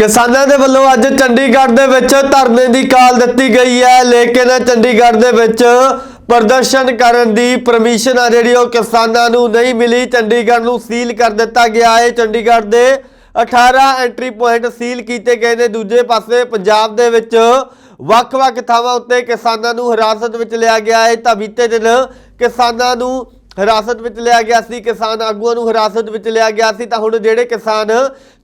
ਕਿਸਾਨਾਂ ਦੇ ਵੱਲੋਂ ਅੱਜ ਚੰਡੀਗੜ੍ਹ ਦੇ ਵਿੱਚ ਧਰਨੇ ਦੀ ਕਾਲ ਦਿੱਤੀ ਗਈ ਹੈ, ਲੇਕਿਨ ਚੰਡੀਗੜ੍ਹ ਦੇ ਵਿੱਚ ਪ੍ਰਦਰਸ਼ਨ ਕਰਨ ਦੀ ਪਰਮਿਸ਼ਨ ਆ ਜਿਹੜੀ ਉਹ ਕਿਸਾਨਾਂ ਨੂੰ ਨਹੀਂ ਮਿਲੀ। ਚੰਡੀਗੜ੍ਹ ਨੂੰ ਸੀਲ ਕਰ ਦਿੱਤਾ ਗਿਆ ਹੈ। ਚੰਡੀਗੜ੍ਹ ਦੇ 18 ਐਂਟਰੀ ਪੁਆਇੰਟ ਸੀਲ ਕੀਤੇ ਗਏ ਨੇ। ਦੂਜੇ ਪਾਸੇ ਪੰਜਾਬ ਦੇ ਵਿੱਚ ਵੱਖ-ਵੱਖ ਥਾਵਾਂ ਉੱਤੇ ਕਿਸਾਨਾਂ ਨੂੰ ਹਿਰਾਸਤ ਵਿੱਚ ਲਿਆ ਗਿਆ ਹੈ। ਤਾਂ ਬੀਤੇ ਦਿਨ ਕਿਸਾਨਾਂ ਨੂੰ ਹਿਰਾਸਤ ਵਿੱਚ ਲਿਆ ਗਿਆ ਸੀ, ਕਿਸਾਨ ਆਗੂਆਂ ਨੂੰ ਹਿਰਾਸਤ ਵਿੱਚ ਲਿਆ ਗਿਆ ਸੀ। ਤਾਂ ਹੁਣ ਜਿਹੜੇ ਕਿਸਾਨ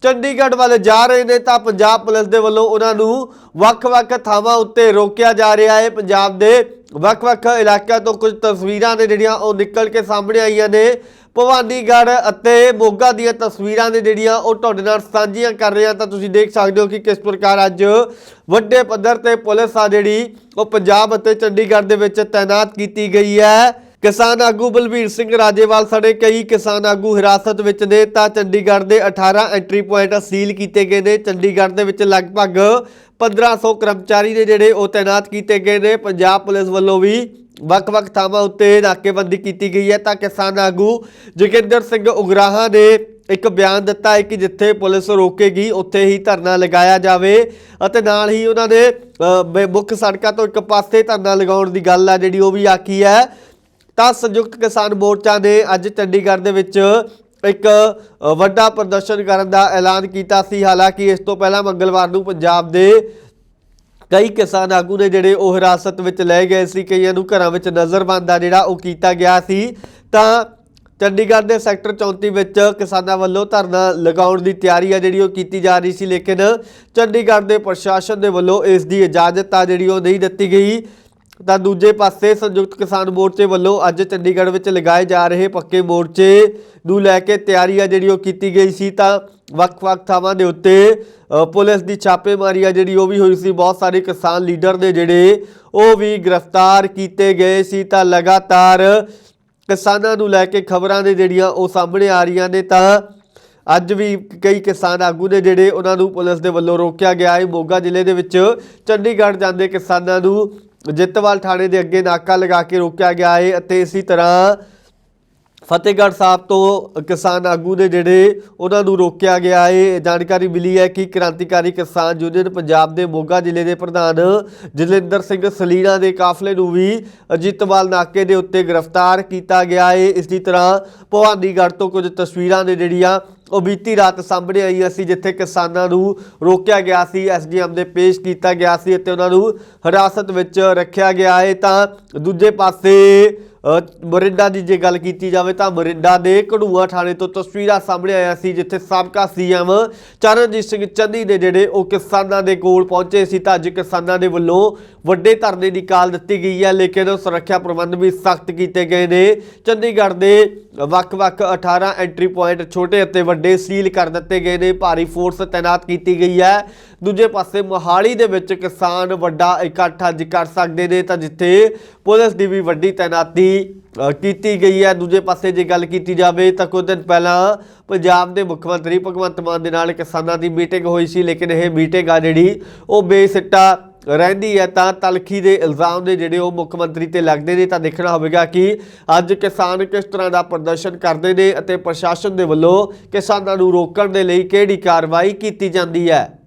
ਚੰਡੀਗੜ੍ਹ ਵੱਲ ਜਾ ਰਹੇ ਨੇ, ਤਾਂ ਪੰਜਾਬ ਪੁਲਿਸ ਦੇ ਵੱਲੋਂ ਉਹਨਾਂ ਨੂੰ ਵੱਖ-ਵੱਖ ਥਾਵਾਂ ਉੱਤੇ ਰੋਕਿਆ ਜਾ ਰਿਹਾ ਹੈ। ਪੰਜਾਬ ਦੇ ਵੱਖ-ਵੱਖ ਇਲਾਕਿਆਂ ਤੋਂ ਕੁਝ ਤਸਵੀਰਾਂ ਨੇ ਜਿਹੜੀਆਂ, ਉਹ ਨਿਕਲ ਕੇ ਸਾਹਮਣੇ ਆਈਆਂ ਨੇ। ਭਵਾਨੀਗੜ੍ਹ ਅਤੇ ਮੋਗਾ ਦੀਆਂ ਤਸਵੀਰਾਂ ਨੇ ਜਿਹੜੀਆਂ, ਉਹ ਤੁਹਾਡੇ ਨਾਲ ਸਾਂਝੀਆਂ ਕਰ ਰਹੇ ਹਾਂ। ਤਾਂ ਤੁਸੀਂ ਦੇਖ ਸਕਦੇ ਹੋ ਕਿ ਕਿਸ ਪ੍ਰਕਾਰ ਅੱਜ ਵੱਡੇ ਪੱਧਰ ਤੇ ਪੁਲਿਸ ਆ ਜਿਹੜੀ, ਉਹ ਪੰਜਾਬ ਅਤੇ ਚੰਡੀਗੜ੍ਹ ਦੇ ਵਿੱਚ ਤਾਇਨਾਤ ਕੀਤੀ ਗਈ ਹੈ। ਕਿਸਾਨ ਆਗੂ ਬਲਬੀਰ ਸਿੰਘ ਰਾਜੇਵਾਲ ਸਾਡੇ ਕਈ ਕਿਸਾਨ ਆਗੂ ਹਿਰਾਸਤ ਵਿੱਚ ਨੇ ਤਾਂ ਚੰਡੀਗੜ੍ਹ ਦੇ 18 ਐਂਟਰੀ ਪੁਆਇੰਟ ਸੀਲ ਕੀਤੇ ਗਏ ਨੇ। ਚੰਡੀਗੜ੍ਹ ਦੇ ਵਿੱਚ ਲਗਭਗ 1500 ਕਰਮਚਾਰੀ ਨੇ ਜਿਹੜੇ ਉਹ ਤਾਇਨਾਤ ਕੀਤੇ ਗਏ ਨੇ। ਪੰਜਾਬ ਪੁਲਿਸ ਵੱਲੋਂ ਵੀ ਵੱਖ-ਵੱਖ ਥਾਵਾਂ ਉੱਤੇ ਨਾਕੇਬੰਦੀ ਕੀਤੀ ਗਈ ਹੈ ਤਾਂ ਕਿਸਾਨ ਆਗੂ ਜੋਗਿੰਦਰ ਸਿੰਘ ਉਗਰਾਹਾਂ ਨੇ ਇੱਕ ਬਿਆਨ ਦਿੱਤਾ ਹੈ ਕਿ ਜਿੱਥੇ ਪੁਲਿਸ ਰੋਕੇਗੀ, ਉੱਥੇ ਹੀ ਧਰਨਾ ਲਗਾਇਆ ਜਾਵੇ ਅਤੇ ਨਾਲ ਹੀ ਉਹਨਾਂ ਨੇ ਮੁੱਖ ਸੜਕਾਂ ਤੋਂ ਇੱਕ ਪਾਸੇ ਧਰਨਾ ਲਗਾਉਣ ਦੀ ਗੱਲ ਆ ਜਿਹੜੀ ਉਹ ਵੀ ਆਖੀ ਹੈ। ਤਾਂ ਸੰਯੁਕਤ ਕਿਸਾਨ ਮੋਰਚਾ ਨੇ ਅੱਜ ਚੰਡੀਗੜ੍ਹ ਦੇ ਵਿੱਚ ਇੱਕ ਵੱਡਾ ਪ੍ਰਦਰਸ਼ਨ ਕਰਨ ਦਾ ਐਲਾਨ ਕੀਤਾ ਸੀ। ਹਾਲਾਂਕਿ ਇਸ ਤੋਂ ਪਹਿਲਾਂ ਮੰਗਲਵਾਰ ਨੂੰ ਪੰਜਾਬ ਦੇ ਕਈ ਕਿਸਾਨ ਆਗੂ ਨੇ ਜਿਹੜੇ ਉਹ ਹਿਰਾਸਤ ਵਿੱਚ ਲਏ ਗਏ ਸੀ, ਕਈਆਂ ਨੂੰ ਘਰਾਂ ਵਿੱਚ ਨਜ਼ਰਬੰਦ ਆ ਜਿਹੜਾ ਉਹ ਕੀਤਾ ਗਿਆ ਸੀ। ਤਾਂ ਚੰਡੀਗੜ੍ਹ ਦੇ ਸੈਕਟਰ 34 ਵਿੱਚ ਕਿਸਾਨਾਂ ਵੱਲੋਂ ਧਰਨਾ ਲਗਾਉਣ ਦੀ ਤਿਆਰੀ ਆ ਜਿਹੜੀ ਉਹ ਕੀਤੀ ਜਾ ਰਹੀ ਸੀ, ਲੇਕਿਨ ਚੰਡੀਗੜ੍ਹ ਦੇ ਪ੍ਰਸ਼ਾਸਨ ਦੇ ਵੱਲੋਂ ਇਸ ਦੀ ਇਜਾਜ਼ਤ ਆ ਜਿਹੜੀ ਉਹ ਨਹੀਂ ਦਿੱਤੀ ਗਈ। ਤਾਂ ਦੂਜੇ ਪਾਸੇ ਸੰਯੁਕਤ ਕਿਸਾਨ ਮੋਰਚੇ ਵੱਲੋਂ ਅੱਜ ਚੰਡੀਗੜ੍ਹ ਵਿੱਚ ਲਗਾਏ ਜਾ ਰਹੇ ਪੱਕੇ ਮੋਰਚੇ ਨੂੰ ਲੈ ਕੇ ਤਿਆਰੀ ਆ ਜਿਹੜੀ ਉਹ ਕੀਤੀ ਗਈ ਸੀ ਤਾਂ ਵੱਖ-ਵੱਖ ਥਾਵਾਂ ਦੇ ਉੱਤੇ ਪੁਲਿਸ ਦੀ ਛਾਪੇਮਾਰੀ ਆ ਜਿਹੜੀ ਉਹ ਵੀ ਹੋਈ ਸੀ, ਬਹੁਤ ਸਾਰੇ ਕਿਸਾਨ ਲੀਡਰ ਨੇ ਜਿਹੜੇ ਉਹ ਵੀ ਗ੍ਰਿਫਤਾਰ ਕੀਤੇ ਗਏ ਸੀ ਤਾਂ ਲਗਾਤਾਰ ਕਿਸਾਨਾਂ ਨੂੰ ਲੈ ਕੇ ਖਬਰਾਂ ਨੇ ਜਿਹੜੀਆਂ ਉਹ ਸਾਹਮਣੇ ਆ ਰਹੀਆਂ ਨੇ ਤਾਂ ਅੱਜ ਵੀ ਕਈ ਕਿਸਾਨ ਆਗੂ ਨੇ ਜਿਹੜੇ ਉਹਨਾਂ ਨੂੰ ਪੁਲਿਸ ਦੇ ਵੱਲੋਂ ਰੋਕਿਆ ਗਿਆ। ਹੈ ਮੋਗਾ ਜ਼ਿਲ੍ਹੇ ਦੇ ਵਿੱਚ ਚੰਡੀਗੜ੍ਹ ਜਾਂਦੇ ਕਿਸਾਨਾਂ ਨੂੰ ਜਿੱਤਵਾਲ ਥਾਣੇ ਦੇ ਅੱਗੇ ਨਾਕਾ ਲਗਾ ਕੇ ਰੋਕਿਆ ਗਿਆ ਹੈ ਅਤੇ ਇਸੇ ਤਰ੍ਹਾਂ ਫਤਿਹਗੜ੍ਹ ਸਾਹਿਬ ਤੋਂ ਕਿਸਾਨ ਆਗੂ ਨੇ ਜਿਹੜੇ ਉਹਨਾਂ ਨੂੰ ਰੋਕਿਆ ਗਿਆ ਹੈ ਜਾਣਕਾਰੀ ਮਿਲੀ ਹੈ ਕਿ ਕ੍ਰਾਂਤੀਕਾਰੀ ਕਿਸਾਨ ਯੂਨੀਅਨ ਪੰਜਾਬ ਦੇ ਮੋਗਾ ਜ਼ਿਲ੍ਹੇ ਦੇ ਪ੍ਰਧਾਨ ਜਲਿੰਦਰ ਸਿੰਘ ਸਲੀਣਾ ਦੇ ਕਾਫਲੇ ਨੂੰ ਵੀ ਅਜੀਤਵਾਲ ਨਾਕੇ ਦੇ ਉੱਤੇ ਗ੍ਰਿਫਤਾਰ ਕੀਤਾ ਗਿਆ ਹੈ ਇਸ ਦੀ ਤਰ੍ਹਾਂ ਭਵਾਨੀਗੜ੍ਹ ਤੋਂ ਕੁਝ ਤਸਵੀਰਾਂ ਨੇ ਜਿਹੜੀਆਂ ਉਹ ਬੀਤੀ ਰਾਤ ਸਾਹਮਣੇ ਆਈਆਂ ਸੀ ਜਿੱਥੇ ਕਿਸਾਨਾਂ ਨੂੰ ਰੋਕਿਆ ਗਿਆ ਸੀ, ਐਸਡੀਐਮ ਦੇ ਪੇਸ਼ ਕੀਤਾ ਗਿਆ ਸੀ ਅਤੇ ਉਹਨਾਂ ਨੂੰ ਹਿਰਾਸਤ ਵਿੱਚ ਰੱਖਿਆ ਗਿਆ ਹੈ ਤਾਂ ਦੂਜੇ ਪਾਸੇ ਮੋਰਿੰਡਾ ਦੀ ਜੇ ਗੱਲ ਕੀਤੀ ਜਾਵੇ ਤਾਂ ਮੋਰਿੰਡਾ ਦੇ ਕਢੂਆ ਥਾਣੇ ਤੋਂ ਤਸਵੀਰਾਂ ਸਾਹਮਣੇ ਆਇਆ ਸੀ, ਜਿੱਥੇ ਸਾਬਕਾ ਸੀਐਮ ਚਰਨਜੀਤ ਸਿੰਘ ਚੰਨੀ ਨੇ ਜਿਹੜੇ ਉਹ ਕਿਸਾਨਾਂ ਦੇ ਕੋਲ ਪਹੁੰਚੇ ਸੀ ਤਾਂ ਅੱਜ ਕਿਸਾਨਾਂ ਦੇ ਵੱਲੋਂ ਵੱਡੇ ਧਰਨੇ ਦੀ ਕਾਲ ਦਿੱਤੀ ਗਈ ਹੈ, ਲੇਕਿਨ ਸੁਰੱਖਿਆ ਪ੍ਰਬੰਧ ਵੀ ਸਖਤ ਕੀਤੇ ਗਏ ਨੇ। ਚੰਡੀਗੜ੍ਹ ਦੇ ਵੱਖ-ਵੱਖ 18 ਐਂਟਰੀ ਪੁਆਇੰਟ ਛੋਟੇ ਅਤੇ ਵੱਡੇ ਸੀਲ ਕਰ ਦਿੱਤੇ ਗਏ ਨੇ, ਭਾਰੀ ਫੋਰਸ ਤਾਇਨਾਤ ਕੀਤੀ ਗਈ ਹੈ। ਦੂਜੇ ਪਾਸੇ ਮੋਹਾਲੀ ਦੇ ਵਿੱਚ ਕਿਸਾਨ ਵੱਡਾ ਇਕੱਠ ਅੱਜ ਕਰ ਸਕਦੇ ਨੇ ਤਾਂ ਜਿੱਥੇ ਪੁਲਿਸ ਦੀ ਵੀ ਵੱਡੀ ਤਾਇਨਾਤੀ ਕੀਤੀ ਗਈ ਹੈ। ਦੂਜੇ ਪਾਸੇ ਜੇ ਗੱਲ ਕੀਤੀ ਜਾਵੇ ਤਾਂ ਕੁਝ ਦਿਨ ਪਹਿਲਾਂ ਪੰਜਾਬ ਦੇ ਮੁੱਖ ਮੰਤਰੀ ਭਗਵੰਤ ਮਾਨ ਦੇ ਨਾਲ ਕਿਸਾਨਾਂ ਦੀ ਮੀਟਿੰਗ ਹੋਈ ਸੀ, ਲੇਕਿਨ ਇਹ ਮੀਟਿੰਗ ਆ ਜਿਹੜੀ ਉਹ ਬੇਸਿੱਟਾ ਰਹਿੰਦੀ ਹੈ। ਤਾਂ ਤਲਖੀ ਦੇ ਇਲਜ਼ਾਮ ਨੇ ਜਿਹੜੇ ਉਹ ਮੁੱਖ ਮੰਤਰੀ ਤੇ ਲੱਗਦੇ ਨੇ, ਤਾਂ ਦੇਖਣਾ ਹੋਵੇਗਾ ਕਿ ਅੱਜ ਕਿਸਾਨ ਕਿਸ ਤਰ੍ਹਾਂ ਦਾ ਪ੍ਰਦਰਸ਼ਨ ਕਰਦੇ ਨੇ ਅਤੇ ਪ੍ਰਸ਼ਾਸਨ ਦੇ ਵੱਲੋਂ ਕਿਸਾਨਾਂ ਨੂੰ ਰੋਕਣ ਦੇ ਲਈ ਕਿਹੜੀ ਕਾਰਵਾਈ ਕੀਤੀ ਜਾਂਦੀ ਹੈ।